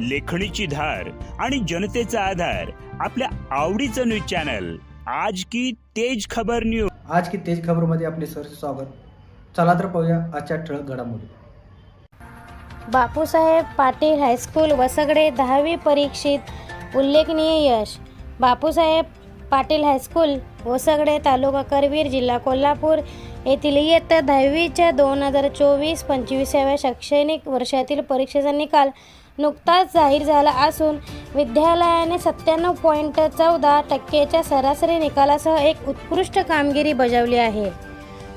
लेखणीची धार आणि जनतेचा आधार आपल्या आवडीचं न्यूज चॅनल. आज की तेज खबर न्यूज आज की तेज खबरमध्ये आपले सर स्वागत. चला तर पाहूया आजच्या ठळक घडामोडी. बापूसाहेब पाटील हायस्कूल वसगडे दहावी परीक्षेत उल्लेखनीय यश. बापूसाहेब पाटील हायस्कूल वसगडे तालुका करवीर जिल्हा कोल्हापूर. येथील इयत्ता दहावीच्या दोन हजार चोवीस पंचवीसाव्या शैक्षणिक वर्षातील परीक्षेचा निकाल नुकताच जाहीर झाला असून विद्यालयाने सत्त्याण्णव पॉईंट चौदा टक्केच्या सरासरी निकालासह एक उत्कृष्ट कामगिरी बजावली आहे.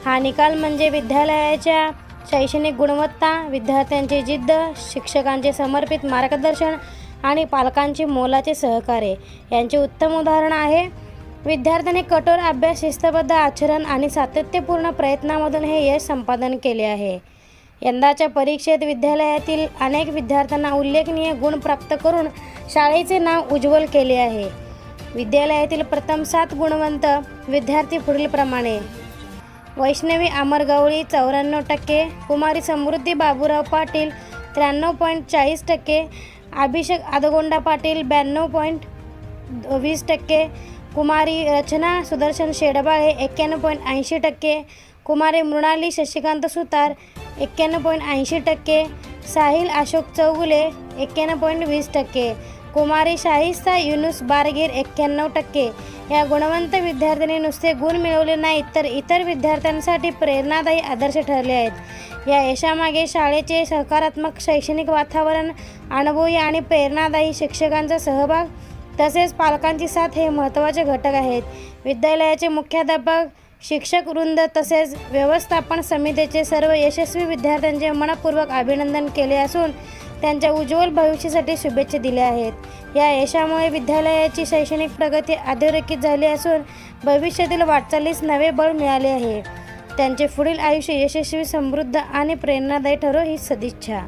हा निकाल म्हणजे विद्यालयाच्या शैक्षणिक गुणवत्ता विद्यार्थ्यांची जिद्द शिक्षकांचे समर्पित मार्गदर्शन आणि पालकांचे मोलाचे सहकार्य यांचे उत्तम उदाहरण आहे. विद्यार्थ्यांनी कठोर अभ्यास शिस्तबद्ध आचरण आणि सातत्यपूर्ण प्रयत्नामधून हे यश संपादन केले आहे. यंदाच्या परीक्षेत विद्यालयातील अनेक विद्यार्थ्यांना उल्लेखनीय गुण प्राप्त करून शाळेचे नाव उज्ज्वल केले आहे. विद्यालयातील प्रथम सात गुणवंत विद्यार्थी पुढीलप्रमाणे वैष्णवी अमरगवळी चौऱ्याण्णव टक्के कुमारी समृद्धी बाबूराव पाटील त्र्याण्णव पॉईंट चाळीस टक्के अभिषेक आदगोंडा पाटील ब्याण्णव पॉईंट वीस टक्के कुमारी रचना सुदर्शन शेडबाळे एक्क्याण्णव पॉईंट ऐंशी टक्के. कुमारी मृणाली शशिकांत सुतार एक्क्याण्णव पॉईंट ऐंशी टक्के. साहिल अशोक चौगुले एक्क्याण्णव पॉईंट वीस टक्के. कुमारी शाहिस्ता युनुस बारगीर एक्क्याण्णव टक्के. या गुणवंत विद्यार्थ्यांनी नुसते गुण मिळवले नाहीत तर इतर विद्यार्थ्यांसाठी प्रेरणादायी आदर्श ठरले आहेत. या यशामागे शाळेचे सकारात्मक शैक्षणिक वातावरण अनुभवी आणि प्रेरणादायी शिक्षकांचा सहभाग तसेच पालकांची साथ हे महत्त्वाचे घटक आहेत. विद्यालयाचे मुख्याध्यापक शिक्षक वृंद तसेच व्यवस्थापन समितीचे सर्व यशस्वी विद्यार्थ्यांचे मनपूर्वक अभिनंदन केले असून त्यांच्या उज्ज्वल भविष्यासाठी शुभेच्छा दिल्या आहेत. या यशामुळे विद्यालयाची शैक्षणिक प्रगती अधोरेखित झाली असून भविष्यातील वाटचालीस नवे बळ मिळाले आहे. त्यांचे पुढील आयुष्य यशस्वी समृद्ध आणि प्रेरणादायी ठरो ही सदिच्छा.